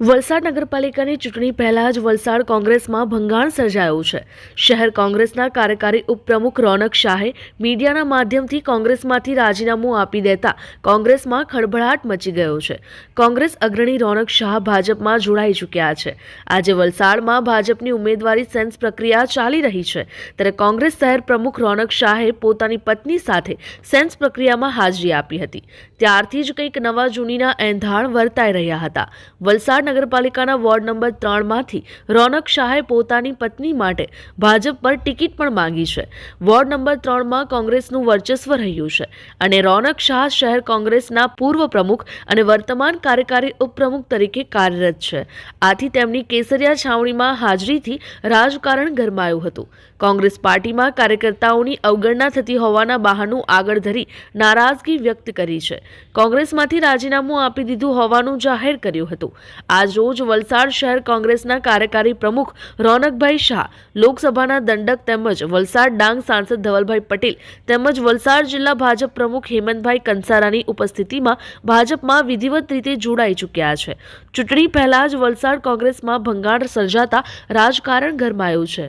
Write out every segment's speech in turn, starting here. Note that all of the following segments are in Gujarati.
વલસાડ નગરપાલિકાની ચૂંટણી પહેલા જ વલસાડ કોંગ્રેસમાં ભંગાણ સર્જાયું છે. શહેર કોંગ્રેસના કાર્યકારી ઉપપ્રમુખ રોનક શાહે મીડિયાના માધ્યમથી કોંગ્રેસમાંથી રાજીનામું આપી દેતા કોંગ્રેસમાં ખળભળાટ મચી ગયો છે. કોંગ્રેસ અગ્રણી રોનક શાહ ભાજપમાં જોડાઈ ચૂક્યા છે. આજે વલસાડમાં ભાજપની ઉમેદવારી સેન્સ પ્રક્રિયા ચાલી રહી છે. ત્યારે કોંગ્રેસ શહેર પ્રમુખ રોનક શાહે પોતાની પત્ની સાથે સેન્સ પ્રક્રિયામાં હાજરી આપી હતી. ત્યારથી જ કંઈક નવા જૂનીના એંધાણ વર્તાઈ રહ્યા હતા. વલસાડ નગરપાલિકાના વોર્ડ નંબર ત્રણમાંથી રોનક શાહે પોતાની પત્ની માટે ભાજપ પર ટિકિટ પણ માંગી છે. વોર્ડ નંબર ત્રણમાં કોંગ્રેસનું વર્ચસ્વ રહ્યું છે અને રોનક શાહ શહેર કોંગ્રેસના પૂર્વ પ્રમુખ અને વર્તમાન કાર્યકારી ઉપપ્રમુખ તરીકે કાર્યરત છે. આથી તેમની કેસરિયા છાવણીમાં હાજરીથી રાજકારણ ગરમાયું હતું. કોંગ્રેસ પાર્ટીમાં કાર્યકર્તાઓની અવગણના થતી હોવાના બહાનું આગળ ધરી નારાજગી વ્યક્ત કરી છે. કોંગ્રેસમાંથી રાજીનામું આપી દીધું હોવાનું જાહેર કર્યું હતું. આજ રોજ વલસાડ શહેર કોંગ્રેસના કાર્યકારી પ્રમુખ રોનકભાઈ શાહ, લોકસભાના દંડક તેમજ વલસાડ ડાંગ સાંસદ ધવલભાઈ પટેલ તેમજ વલસાડ જિલ્લા ભાજપ પ્રમુખ હેમંતભાઈ કંસારાની ઉપસ્થિતિમાં ભાજપમાં વિધિવત રીતે જોડાઈ ચૂક્યા છે. ચૂંટણી પહેલા જ વલસાડ કોંગ્રેસમાં ભંગાણ સર્જાતા રાજકારણ ગરમાયું છે.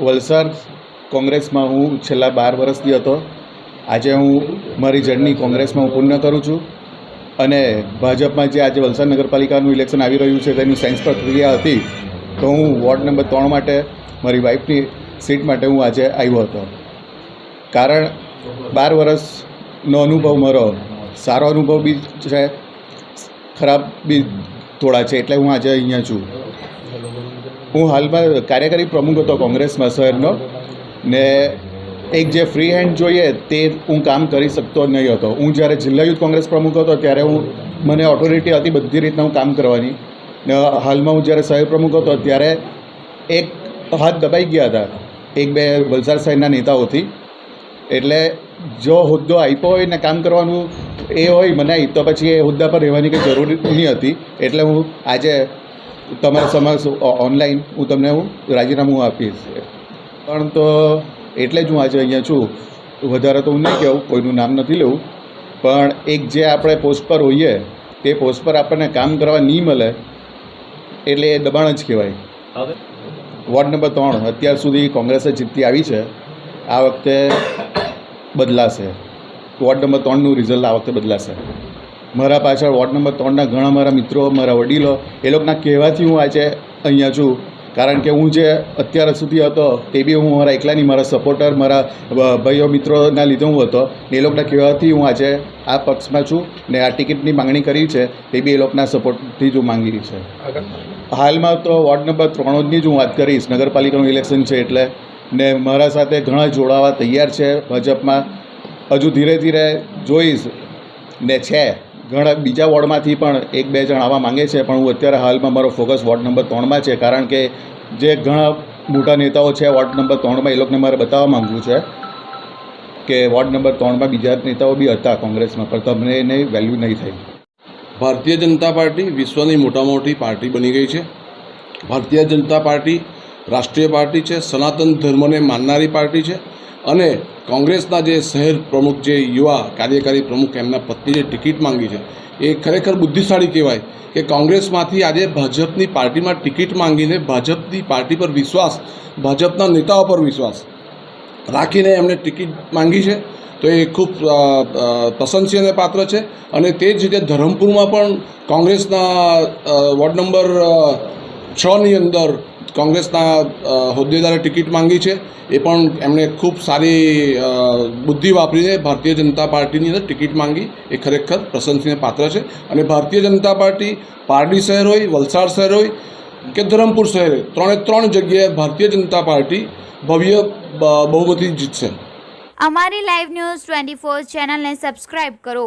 વલસાડ કોંગ્રેસમાં હું છેલ્લા બાર વર્ષથી હતો. આજે હું મારી જર્ની કોંગ્રેસમાં હું પૂર્ણ કરું છું. અને ભાજપમાં જે આજે વલસાડ નગરપાલિકાનું ઇલેક્શન આવી રહ્યું છે, તેની સાયન્સ પ્રક્રિયા હતી, તો હું વોર્ડ નંબર ત્રણ માટે, મારી વાઈફની સીટ માટે હું આજે આવ્યો હતો. કારણ બાર વર્ષનો અનુભવ મારો, સારો અનુભવ બી છે, ખરાબ બી થોડા છે, એટલે હું આજે અહીંયા છું. હું હાલમાં કાર્યકારી પ્રમુખ હતો કોંગ્રેસમાં શહેરનો, ને એક જે ફ્રી હેન્ડ જોઈએ તે હું કામ કરી શકતો નહીં હતો. હું જ્યારે જિલ્લા યુથ કોંગ્રેસ પ્રમુખ હતો ત્યારે હું, મને ઓથોરિટી હતી બધી રીતના હું કામ કરવાની. ને હાલમાં હું જ્યારે શહેર પ્રમુખ હતો ત્યારે એક હાથ દબાઈ ગયા હતા. એક બે વલસાડ શહેરના નેતાઓથી. એટલે જો હોદ્દો આપ્યો હોય ને કામ કરવાનું એ હોય મને તો પછી એ હોદ્દા પર રહેવાની કંઈ જરૂર નહીં હતી. એટલે હું આજે તમારા સમક્ષ ઓનલાઈન હું તમને હું રાજીનામું આપીશ. પણ તો એટલે જ હું આજે અહીંયા છું. વધારે તો હું નહીં કહું કોઈનું નામ નથી લેવું. પણ એક જે આપણે પોસ્ટ પર હોઈએ તે પોસ્ટ પર આપણને કામ કરવા નહીં મળે એટલે એ દબાણ જ કહેવાય. વોર્ડ નંબર ત્રણ અત્યાર સુધી કોંગ્રેસે જીતતી આવી છે. આ વખતે બદલાશે. વોર્ડ નંબર ત્રણનું રિઝલ્ટ આ વખતે બદલાશે. મારા પાછળ વોર્ડ નંબર ત્રણના ઘણા મારા મિત્રો મારા વડીલો એ લોકોના કહેવાથી હું આજે અહીંયા છું. કારણ કે હું જે અત્યાર સુધી હતો તે બી હું મારા એકલાની મારા સપોર્ટર મારા ભાઈઓ મિત્રોના લીધે હું હતો. ને એ લોકોના કહેવાથી હું આજે આ પક્ષમાં છું ને આ ટિકિટની માંગણી કરી છે તે બી એ લોકોના સપોર્ટથી જ હું માંગી રહી છે. હાલમાં તો વોર્ડ નંબર ત્રણની જ હું વાત કરીશ. નગરપાલિકાનું ઇલેક્શન છે એટલે. ને મારા સાથે ઘણા જોડાવા તૈયાર છે ભાજપમાં. હજુ ધીરે ધીરે જોઈશ ને છે. ઘણા બીજા વોર્ડમાંથી પણ એક બે જણ આવવા માંગે છે, પણ હું અત્યારે હાલમાં મારો ફોકસ વોર્ડ નંબર ત્રણમાં છે, કારણ કે જે ઘણા મોટા નેતાઓ છે, વોર્ડ નંબર ત્રણમાં એ લોકોને મારે બતાવવા માંગવું છે, કે વોર્ડ નંબર ત્રણમાં બીજા નેતાઓ બી હતા કોંગ્રેસમાં, પણ તમને એને વેલ્યુ નહીં થઈ ભારતીય જનતા પાર્ટી વિશ્વની મોટા મોટી પાર્ટી બની ગઈ છે. ભારતીય જનતા પાર્ટી રાષ્ટ્રીય પાર્ટી છે, સનાતન ધર્મને માનનારી પાર્ટી છે અને કોંગ્રેસના જે શહેર પ્રમુખ, જે યુવા કાર્યકારી પ્રમુખ એમના પત્નીએ ટિકિટ માંગી છે, એ ખરેખર બુદ્ધિશાળી કહેવાય કે કોંગ્રેસમાંથી આજે ભાજપની પાર્ટીમાં ટિકિટ માંગીને ભાજપની પાર્ટી પર વિશ્વાસ, ભાજપના નેતાઓ પર વિશ્વાસ રાખીને એમણે ટિકિટ માંગી છે. તો એ ખૂબ પ્રશંસીને પાત્ર છે અને તે જ રીતે ધરમપુરમાં પણ કોંગ્રેસના વોર્ડ નંબર છની અંદર કોંગ્રેસના હોદ્દેદારે ટિકિટ માંગી છે. એ પણ એમણે ખૂબ સારી બુદ્ધિ વાપરીને ભારતીય જનતા પાર્ટીની અંદર ટિકિટ માંગી. એ ખરેખર પ્રશંસીને પાત્ર છે. અને ભારતીય જનતા પાર્ટી, પારડી શહેર હોય, વલસાડ શહેર હોય કે ધરમપુર શહેર હોય, ત્રણે ત્રણ જગ્યાએ ભારતીય જનતા પાર્ટી ભવ્ય બહુમતી જીતશે. અમારી લાઈવ ન્યૂઝ ટ્વેન્ટી ફોર ચેનલને સબસ્ક્રાઇબ કરો.